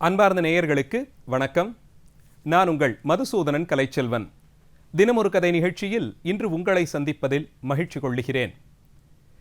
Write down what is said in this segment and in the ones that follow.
அன்பார்ந்த நேயர்களுக்கு வணக்கம். நான் உங்கள் மதுசூதனன் கலைச்செல்வன். தினமொரு கதை நிகழ்ச்சியில் இன்று உங்களை சந்திப்பதில் மகிழ்ச்சி கொள்ளுகிறேன்.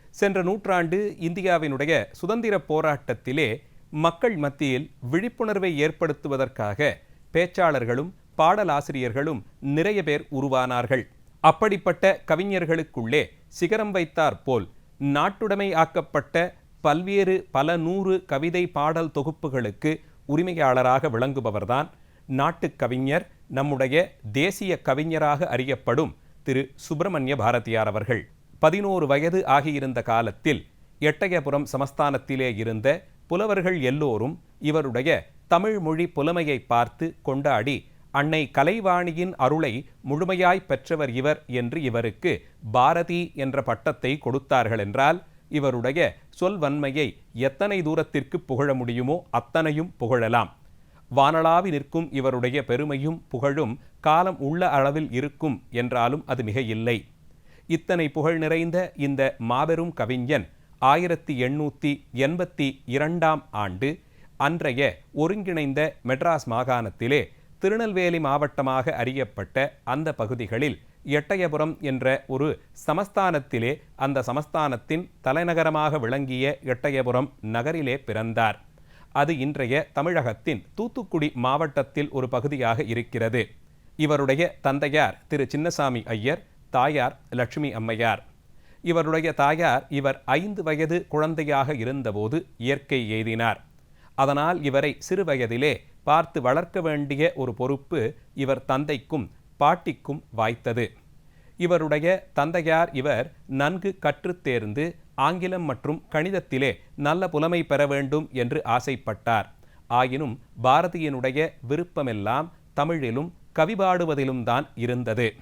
சென்ற நூற்றாண்டு இந்தியாவினுடைய சுதந்திர போராட்டத்திலே மக்கள் மத்தியில் விழிப்புணர்வை ஏற்படுத்துவதற்காக பேச்சாளர்களும் பாடலாசிரியர்களும் நிறைய பேர் உருவானார்கள். அப்படிப்பட்ட கவிஞர்களுக்குள்ளே சிகரம் வைத்தார் போல் நாட்டுடைமை ஆக்கப்பட்ட பல்வேறு பல நூறு கவிதை பாடல் தொகுப்புகளுக்கு உரிமையாளராக விளங்குபவர்தான் நாட்டுக் கவிஞர் நம்முடைய தேசிய கவிஞராக அறியப்படும் திரு. சுப்பிரமணிய பாரதியார் அவர்கள். பதினோரு வயது ஆகியிருந்த காலத்தில் எட்டயபுரம் சமஸ்தானத்திலே இருந்த புலவர்கள் எல்லோரும் இவருடைய தமிழ் மொழி புலமையை பார்த்து கொண்டாடி அன்னை கலைவாணியின் அருளை முழுமையாய் பெற்றவர் இவர் என்று இவருக்கு பாரதி என்ற பட்டத்தை கொடுத்தார்கள் என்றால் இவருடைய சொல்வன்மையை எத்தனை தூரத்திற்கு புகழ முடியுமோ அத்தனையும் புகழலாம். வானளாவி நிற்கும் இவருடைய பெருமையும் புகழும் காலம் உள்ள அளவில் இருக்கும் என்றாலும் அது மிக இல்லை இத்தனை புகழ் நிறைந்த இந்த மாபெரும் கவிஞன் ஆயிரத்தி எண்ணூற்றி எண்பத்தி இரண்டாம் ஆண்டு அன்றைய ஒருங்கிணைந்த மெட்ராஸ் மாகாணத்திலே திருநெல்வேலி மாவட்டமாக அறியப்பட்ட அந்த பகுதிகளில் எட்டயபுரம் என்ற ஒரு சமஸ்தானத்திலே அந்த சமஸ்தானத்தின் தலைநகரமாக விளங்கிய எட்டயபுரம் நகரிலே பிறந்தார். அது இன்றைய தமிழகத்தின் தூத்துக்குடி மாவட்டத்தில் ஒரு பகுதியாக இருக்கிறது. இவருடைய தந்தையார் திரு சின்னசாமி ஐயர் தாயார் லட்சுமி அம்மையார். இவருடைய தாயார் இவர் ஐந்து வயது குழந்தையாக இருந்தபோது இயற்கை எய்தினார். அதனால் இவரை சிறு வயதிலே பார்த்து வளர்க்க வேண்டிய ஒரு பொறுப்பு இவர் தந்தைக்கும் பாட்டிக்கும் வாய்த்தது. இவருடைய தந்தையார் இவர் நன்கு கற்றுத் தேர்ந்து ஆங்கிலம் மற்றும் கணிதத்திலே நல்ல புலமை பெற வேண்டும் என்று ஆசைப்பட்டார். ஆயினும் பாரதியினுடைய விருப்பமெல்லாம் தமிழிலும் கவிபாடுவதிலும் தான் இருந்தது.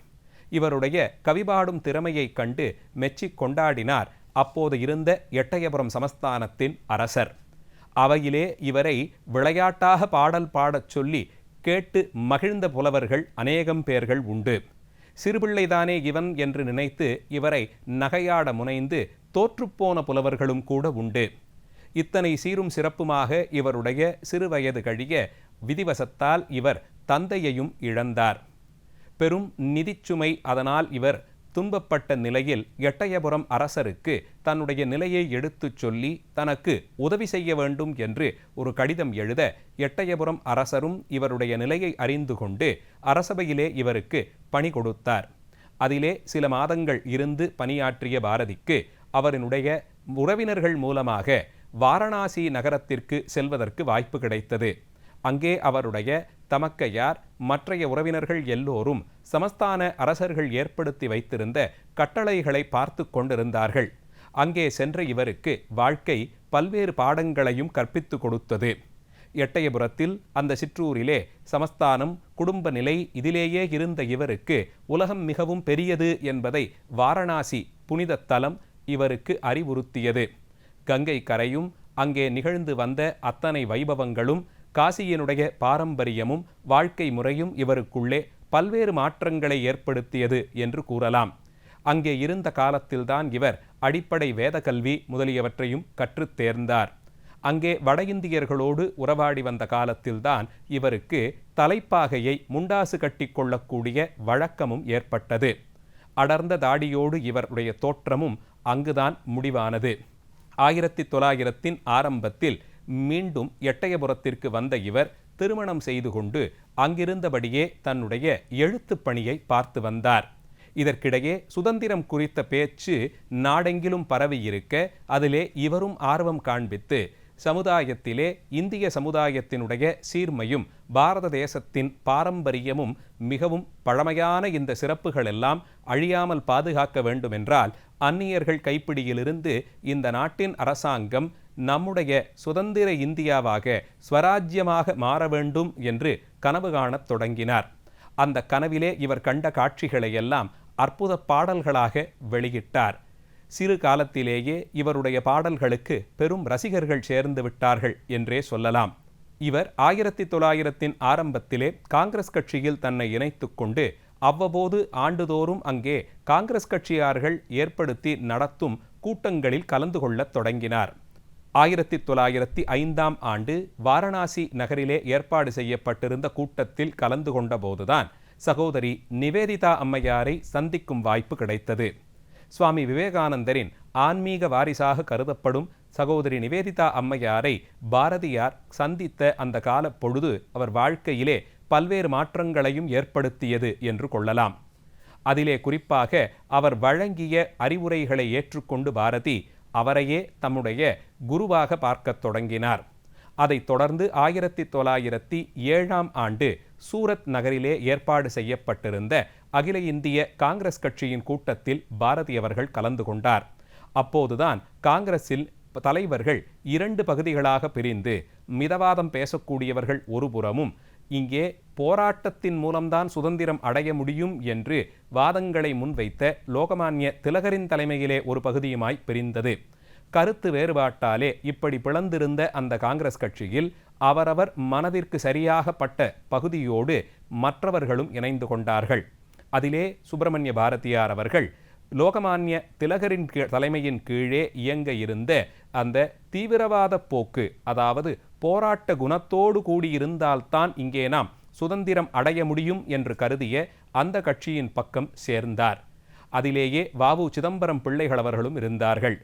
இவருடைய கவிபாடும் திறமையைக் கண்டு மெச்சிக் கொண்டாடினார் அப்போது இருந்த எட்டயபுரம் சமஸ்தானத்தின் அரசர். அவையிலே இவரை விளையாட்டாக பாடல் பாடச் சொல்லி கேட்டு மகிழ்ந்த புலவர்கள் அநேகம் பேர்கள் உண்டு. சிறுபிள்ளைதானே இவன் என்று நினைத்து இவரை நகையாட முனைந்து தோற்றுப்போன புலவர்களும் கூட உண்டு. இத்தனை சீரும் சிறப்புமாக இவருடைய சிறுவயது கழிய விதிவசத்தால் இவர் தந்தையையும் இழந்தார். பெரும் நிதிச்சுமை அதனால் இவர் துன்பப்பட்ட நிலையில் எட்டயபுரம் அரசருக்கு தன்னுடைய நிலையை எடுத்துச் சொல்லி தனக்கு உதவி செய்ய வேண்டும் என்று ஒரு கடிதம் எழுத எட்டயபுரம் அரசரும் இவருடைய நிலையை அறிந்து கொண்டு அரசபையிலே இவருக்கு பணி கொடுத்தார். அதிலே சில மாதங்கள் இருந்து பணியாற்றிய பாரதிக்கு அவரினுடைய உறவினர்கள் மூலமாக வாரணாசி நகரத்திற்கு செல்வதற்கு வாய்ப்பு கிடைத்தது. அங்கே அவருடைய தமக்கையார் மற்றைய உறவினர்கள் எல்லோரும் சமஸ்தான அரசர்கள் ஏற்படுத்தி வைத்திருந்த கட்டளைகளை பார்த்து கொண்டிருந்தார்கள். அங்கே சென்ற இவருக்கு வாழ்க்கை பல்வேறு பாடங்களையும் கற்பித்து கொடுத்தது. எட்டயபுரத்தில் அந்த சிற்றூரிலே சமஸ்தானம் குடும்ப நிலை இதிலேயே இருந்த இவருக்கு உலகம் மிகவும் பெரியது என்பதை வாரணாசி புனித தலம் இவருக்கு அறிவுறுத்தியது. கங்கை கரையும் அங்கே நிகழ்ந்து வந்த அத்தனை வைபவங்களும் காசியினுடைய பாரம்பரியமும் வாழ்க்கை முறையும் இவருக்குள்ளே பல்வேறு மாற்றங்களை ஏற்படுத்தியது என்று கூறலாம். அங்கே இருந்த காலத்தில்தான் இவர் அடிப்படை வேத கல்வி முதலியவற்றையும் கற்றுத் தேர்ந்தார். அங்கே வட இந்தியர்களோடு உறவாடி வந்த காலத்தில்தான் இவருக்கு தலைப்பாகையை முண்டாசு கட்டி கொள்ளக்கூடிய வழக்கமும் ஏற்பட்டது. அடர்ந்த தாடியோடு இவருடைய தோற்றமும் அங்குதான் முடிவானது. ஆயிரத்தி தொள்ளாயிரத்தின் ஆரம்பத்தில் மீண்டும் எட்டயபுரத்திற்கு வந்த இவர் திருமணம் செய்து கொண்டு அங்கிருந்தபடியே தன்னுடைய எழுத்துப் பணியை பார்த்து வந்தார். இதற்கிடையே சுதந்திரம் குறித்த பேச்சு நாடெங்கிலும் பரவியிருக்க அதிலே இவரும் ஆர்வம் காண்பித்து சமுதாயத்திலே இந்திய சமுதாயத்தினுடைய சீர்மையும் பாரத தேசத்தின் பாரம்பரியமும் மிகவும் பழமையான இந்த சிறப்புகள் எல்லாம் அழியாமல் பாதுகாக்க வேண்டுமென்றால் அந்நியர்கள் கைப்பிடியிலிருந்து இந்த நாட்டின் அரசாங்கம் நம்முடைய சுதந்திர இந்தியாவாக ஸ்வராஜ்யமாக மாற வேண்டும் என்று கனவு காணத் தொடங்கினார். அந்த கனவிலே இவர் கண்ட காட்சிகளை எல்லாம் அற்புத பாடல்களாக வெளியிட்டார். சிறு காலத்திலேயே இவருடைய பாடல்களுக்கு பெரும் ரசிகர்கள் சேர்ந்து விட்டார்கள் என்றே சொல்லலாம். இவர் ஆயிரத்தி தொள்ளாயிரத்தின் ஆரம்பத்திலே காங்கிரஸ் கட்சியில் தன்னை இணைத்து கொண்டு அவ்வப்போது ஆண்டுதோறும் அங்கே காங்கிரஸ் கட்சியார்கள் ஏற்படுத்தி நடத்தும் கூட்டங்களில் கலந்து கொள்ளத் தொடங்கினார். ஆயிரத்தி தொள்ளாயிரத்தி ஐந்தாம் ஆண்டு வாரணாசி நகரிலே ஏற்பாடு செய்யப்பட்டிருந்த கூட்டத்தில் கலந்து கொண்ட போதுதான் சகோதரி நிவேதிதா அம்மையாரை சந்திக்கும் வாய்ப்பு கிடைத்தது. சுவாமி விவேகானந்தரின் ஆன்மீக வாரிசாக கருதப்படும் சகோதரி நிவேதிதா அம்மையாரை பாரதியார் சந்தித்த அந்த கால பொழுது அவர் வாழ்க்கையிலே பல்வேறு மாற்றங்களையும் ஏற்படுத்தியது என்று கொள்ளலாம். அதிலே குறிப்பாக அவர் வழங்கிய அறிவுரைகளை ஏற்றுக்கொண்டு பாரதி அவரையே தம்முடைய குருவாக பார்க்கத் தொடங்கினார். அதைத் தொடர்ந்து ஆயிரத்தி தொள்ளாயிரத்தி ஏழாம் ஆண்டு சூரத் நகரிலே ஏற்பாடு செய்யப்பட்டிருந்த அகில இந்திய காங்கிரஸ் கட்சியின் கூட்டத்தில் பாரதி அவர்கள் கலந்து கொண்டார். அப்போதுதான் காங்கிரஸில் தலைவர்கள் இரண்டு பகுதிகளாக பிரிந்து மிதவாதம் பேசக்கூடியவர்கள் ஒருபுறமும் இங்கே போராட்டத்தின் மூலம்தான் சுதந்திரம் அடைய முடியும் என்று வாதங்களை முன்வைத்த லோகமானிய திலகரின் தலைமையிலே ஒரு பகுதியுமாய் பிரிந்தது. கருத்து வேறுபாட்டாலே இப்படி பிளந்திருந்த அந்த காங்கிரஸ் கட்சியில் அவரவர் மனதிற்கு சரியாகப்பட்ட பகுதியோடு மற்றவர்களும் இணைந்து கொண்டார்கள். அதிலே சுப்பிரமணிய பாரதியார் அவர்கள் லோகமானிய திலகரின் தலைமையின் கீழே இயங்க இருந்த அந்த தீவிரவாத போக்கு அதாவது போராட்ட குணத்தோடு கூடியிருந்தால்தான் இங்கே நாம் சுதந்திரம் அடைய முடியும் என்று கருதிய அந்த கட்சியின் பக்கம் சேர்ந்தார். அதிலேயே வாவு சிதம்பரம் பிள்ளைகள் அவர்களும் இருந்தார்கள்.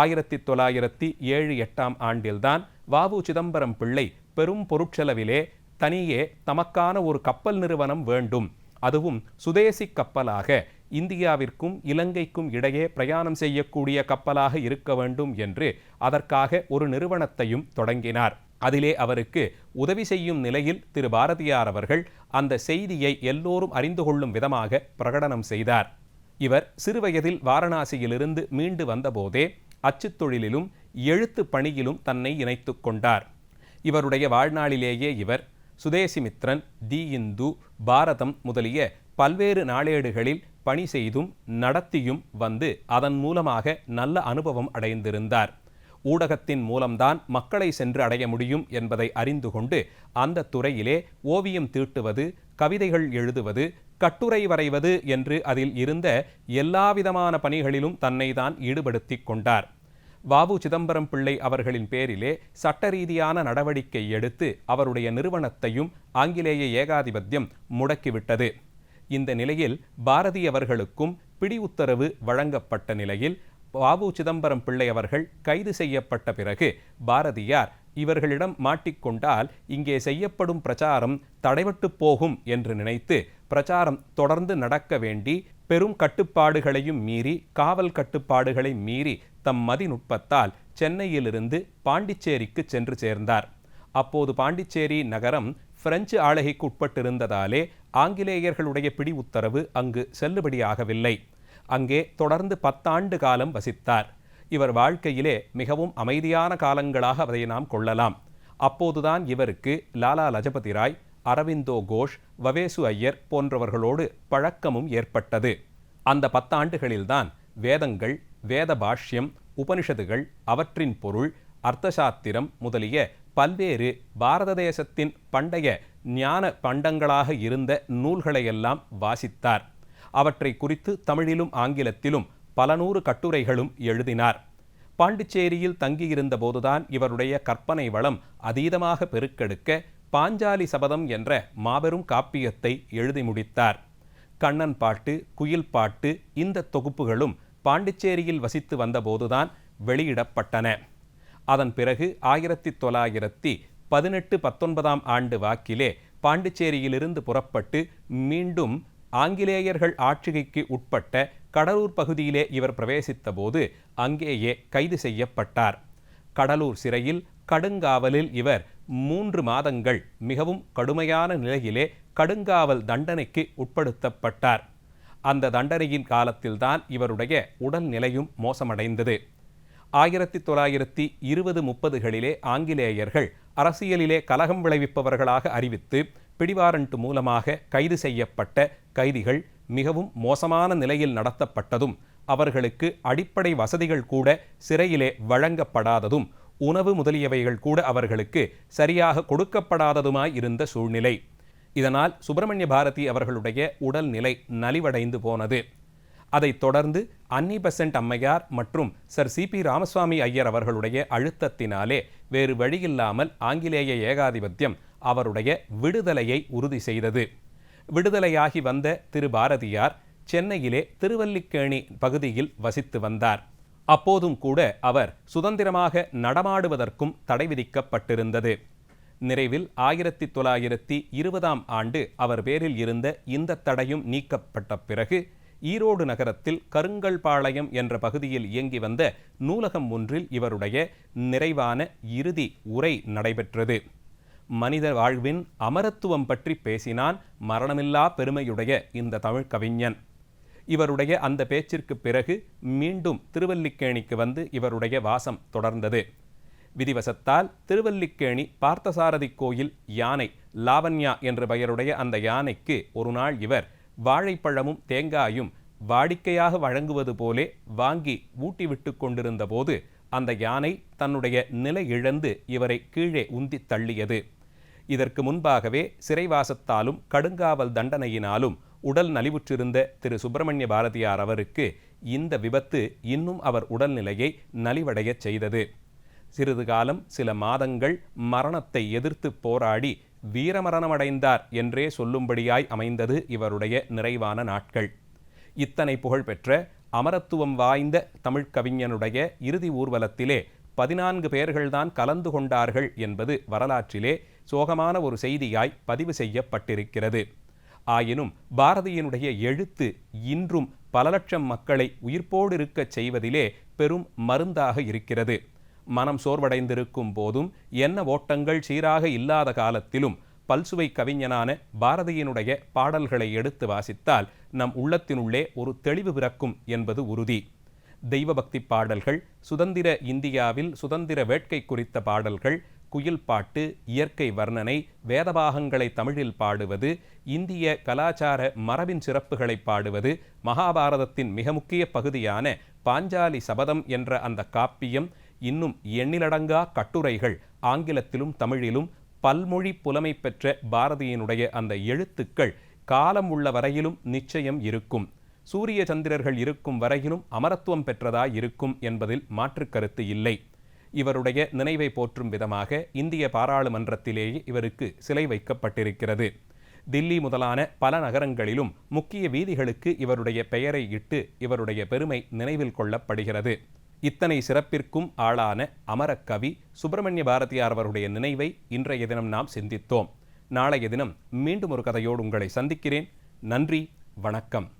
ஆயிரத்தி தொள்ளாயிரத்தி ஏழு எட்டாம் ஆண்டில்தான் வாவு சிதம்பரம் பிள்ளை பெரும் பொருட்செலவிலே தனியே தமக்கான ஒரு கப்பல் நிறுவனம் வேண்டும். அதுவும் சுதேசி கப்பலாக இந்தியாவிற்கும் இலங்கைக்கும் இடையே பிரயாணம் செய்யக்கூடிய கப்பலாக இருக்க வேண்டும் என்று அதற்காக ஒரு நிறுவனத்தையும் தொடங்கினார். அதிலே அவருக்கு உதவி செய்யும் நிலையில் திரு பாரதியார் அவர்கள் அந்த செய்தியை எல்லோரும் அறிந்து கொள்ளும் விதமாக பிரகடனம் செய்தார். இவர் சிறுவயதில் வாரணாசியிலிருந்து மீண்டு வந்தபோதே அச்சுத்தொழிலிலும் எழுத்து பணியிலும் தன்னை இணைத்து கொண்டார். இவருடைய வாழ்நாளிலேயே இவர் சுதேசிமித்ரன் தி இந்து பாரதம் முதலிய பல்வேறு நாளேடுகளில் பணி செய்தும் நடத்தியும் வந்து அதன் மூலமாக நல்ல அனுபவம் அடைந்திருந்தார். ஊடகத்தின் மூலம்தான் மக்களை சென்று அடைய முடியும் என்பதை அறிந்து கொண்டு அந்த துறையிலே ஓவியம் தீட்டுவது கவிதைகள் எழுதுவது கட்டுரை வரைவது என்று அதில் இருந்த எல்லாவிதமான பணிகளிலும் தன்னை தான் ஈடுபடுத்தி கொண்டார். வாவு சிதம்பரம் பிள்ளை அவர்களின் பேரிலே சட்ட ரீதியான நடவடிக்கை எடுத்து அவருடைய நிறுவனத்தையும் ஆங்கிலேய ஏகாதிபத்தியம் முடக்கிவிட்டது. இந்த நிலையில் பாரதி அவர்களுக்கும் பிடி உத்தரவு வழங்கப்பட்ட நிலையில் வாவு சிதம்பரம் பிள்ளை அவர்கள் கைது செய்யப்பட்ட பிறகு பாரதியார் இவர்களிடம் மாட்டிக்கொண்டால் இங்கே செய்யப்படும் பிரச்சாரம் தடைபட்டு போகும் என்று நினைத்து பிரச்சாரம் தொடர்ந்து நடக்க வேண்டி பெரும் கட்டுப்பாடுகளையும் மீறி காவல் கட்டுப்பாடுகளை மீறி தம் மதிநுட்பத்தால் சென்னையிலிருந்து பாண்டிச்சேரிக்கு சென்று சேர்ந்தார். அப்போது பாண்டிச்சேரி நகரம் பிரெஞ்சு ஆளுகைக்கு உட்பட்டிருந்ததாலே ஆங்கிலேயர்களுடைய பிடி உத்தரவு அங்கு செல்லுபடியாகவில்லை. அங்கே தொடர்ந்து பத்தாண்டு காலம் வசித்தார். இவர் வாழ்க்கையிலே மிகவும் அமைதியான காலங்களாக அதை நாம் கொள்ளலாம். அப்போதுதான் இவருக்கு லாலா லஜபதி ராய் அரவிந்தோ கோஷ் வவேசு ஐயர் போன்றவர்களோடு பழக்கமும் ஏற்பட்டது. அந்த பத்தாண்டுகளில்தான் வேதங்கள் வேத பாஷ்யம் உபனிஷதுகள் அவற்றின் பொருள் அர்த்தசாத்திரம் முதலிய பல்வேறு பாரத தேசத்தின் பண்டைய ஞான பண்டங்களாக இருந்த நூல்களையெல்லாம் வாசித்தார். அவற்றை குறித்து தமிழிலும் ஆங்கிலத்திலும் பல நூறு கட்டுரைகளும் எழுதினார். பாண்டிச்சேரியில் தங்கியிருந்த போதுதான் இவருடைய கற்பனை வளம் அதீதமாக பெருக்கெடுக்க பாஞ்சாலி சபதம் என்ற மாபெரும் காப்பியத்தை எழுதி முடித்தார். கண்ணன் பாட்டு குயில் பாட்டு இந்த தொகுப்புகளும் பாண்டிச்சேரியில் வசித்து வந்தபோதுதான் வெளியிடப்பட்டன. அதன் பிறகு ஆயிரத்தி தொள்ளாயிரத்தி பதினெட்டு பத்தொன்பதாம் ஆண்டு வாக்கிலே பாண்டிச்சேரியிலிருந்து புறப்பட்டு மீண்டும் ஆங்கிலேயர்கள் ஆட்சிகைக்கு உட்பட்ட கடலூர் பகுதியிலே இவர் பிரவேசித்த போது அங்கேயே கைது செய்யப்பட்டார். கடலூர் சிறையில் கடுங்காவலில் இவர் மூன்று மாதங்கள் மிகவும் கடுமையான நிலையிலே கடுங்காவல் தண்டனைக்கு உட்படுத்தப்பட்டார். அந்த தண்டனையின் காலத்தில்தான் இவருடைய உடல் நிலையும் மோசமடைந்தது. ஆயிரத்தி தொள்ளாயிரத்தி இருபது முப்பதுகளிலே ஆங்கிலேயர்கள் அரசியலிலே கலகம் விளைவிப்பவர்களாக அறிவித்து பிடிவாரண்ட் மூலமாக கைது செய்யப்பட்ட கைதிகள் மிகவும் மோசமான நிலையில் நடத்தப்பட்டதும் அவர்களுக்கு அடிப்படை வசதிகள் கூட சிறையிலே வழங்கப்படாததும் உணவு முதலியவைகள் கூட அவர்களுக்கு சரியாக கொடுக்கப்படாததுமாய் இருந்த சூழ்நிலை. இதனால் சுப்பிரமணிய பாரதி அவர்களுடைய உடல்நிலை நலிவடைந்து போனது. அதைத் தொடர்ந்து அன்னி பெசன்ட் அம்மையார் மற்றும் sir C P Ramaswami Iyer அவர்களுடைய அழுத்தத்தினாலே வேறு வழியில்லாமல் ஆங்கிலேய ஏகாதிபத்தியம் அவருடைய விடுதலையை உறுதி செய்தது. விடுதலையாகி வந்த திரு பாரதியார் சென்னையிலே திருவல்லிக்கேணி பகுதியில் வசித்து வந்தார். அப்போதும் கூட அவர் சுதந்திரமாக நடமாடுவதற்கும் தடை விதிக்கப்பட்டிருந்தது. நிறைவில் ஆயிரத்தி தொள்ளாயிரத்தி இருபதாம் ஆண்டு அவர் பேரில் இருந்த இந்த தடையும் நீக்கப்பட்ட பிறகு ஈரோடு நகரத்தில் கருங்கல்பாளையம் என்ற பகுதியில் இயங்கி வந்த நூலகம் ஒன்றில் இவருடைய நிறைவான இறுதி உரை நடைபெற்றது. மனித வாழ்வின் அமரத்துவம் பற்றி பேசினான் மரணமில்லா பெருமையுடைய இந்த தமிழ் கவிஞன். இவருடைய அந்த பேச்சிற்கு பிறகு மீண்டும் திருவல்லிக்கேணிக்கு வந்து இவருடைய வாசம் தொடர்ந்தது. விதிவசத்தால் திருவல்லிக்கேணி பார்த்தசாரதி கோயில் யானை லாவண்யா என்ற பெயருடைய அந்த யானைக்கு ஒரு நாள் இவர் வாழைப்பழமும் தேங்காயும் வாடிக்கையாக வழங்குவது போலே வாங்கி ஊட்டிவிட்டு கொண்டிருந்த போது அந்த யானை தன்னுடைய நிலை இழந்து இவரை கீழே உந்தித் தள்ளியது. இதற்கு முன்பாகவே சிறைவாசத்தாலும் கடுங்காவல் தண்டனையினாலும் உடல் நலிவுற்றிருந்த திரு. சுப்பிரமணிய பாரதியார் அவருக்கு இந்த விபத்து இன்னும் அவர் உடல்நிலையை நலிவடையச் செய்தது. சிறிது காலம் சில மாதங்கள் மரணத்தை எதிர்த்து போராடி வீரமரணமடைந்தார் என்றே சொல்லும்படியாய் அமைந்தது இவருடைய நிறைவான நாட்கள். இத்தனை புகழ்பெற்ற அமரத்துவம் வாய்ந்த தமிழ்க் கவிஞனுடைய இறுதி ஊர்வலத்திலே பதினான்கு பேர்கள்தான் கலந்து கொண்டார்கள் என்பது வரலாற்றிலே சோகமான ஒரு செய்தியாய் பதிவு செய்யப்பட்டிருக்கிறது. ஆயினும் பாரதியினுடைய எழுத்து இன்றும் பல லட்சம் மக்களை உயிர்ப்போடு இருக்கச் செய்வதிலே பெரும் மருந்தாக இருக்கிறது. மனம் சோர்வடைந்திருக்கும் போதும் என்ன ஓட்டங்கள் சீராக இல்லாத காலத்திலும் பல்சுவை கவிஞனான பாரதியினுடைய பாடல்களை எடுத்து வாசித்தால் நம் உள்ளத்தினுள்ளே ஒரு தெளிவு பிறக்கும் என்பது உறுதி. தெய்வபக்தி பாடல்கள் சுதந்திர இந்தியாவில் சுதந்திர வேட்கை குறித்த பாடல்கள் குயில் பாட்டு இயற்கை வர்ணனை வேதபாகங்களை தமிழில் பாடுவது இந்திய கலாச்சார மரபின் சிறப்புகளை பாடுவது மகாபாரதத்தின் மிக முக்கிய பகுதியான பாஞ்சாலி சபதம் என்ற அந்த காப்பியம் இன்னும் எண்ணிலடங்கா கட்டுரைகள் ஆங்கிலத்திலும் தமிழிலும் பல்மொழி புலமை பெற்ற பாரதியினுடைய அந்த எழுத்துக்கள் காலம் உள்ள வரையிலும் நிச்சயம் இருக்கும். சூரிய சந்திரர்கள் இருக்கும் வரையிலும் அமரத்துவம் பெற்றதாய் இருக்கும் என்பதில் மாற்றுக்கருத்து இல்லை. இவருடைய நினைவை போற்றும் விதமாக இந்திய பாராளுமன்றத்திலேயே இவருக்கு சிலை வைக்கப்பட்டிருக்கிறது. தில்லி முதலான பல நகரங்களிலும் முக்கிய வீதிகளுக்கு இவருடைய பெயரை இட்டு இவருடைய பெருமை நினைவில் கொள்ளப்படுகிறது. இத்தனை சிறப்பிற்கும் ஆளான அமரக்கவி சுப்பிரமணிய பாரதியார் அவருடைய நினைவை இன்றைய தினம் நாம் சிந்தித்தோம். நாளைய தினம் மீண்டும் ஒரு கதையோடு உங்களை சந்திக்கிறேன். நன்றி வணக்கம்.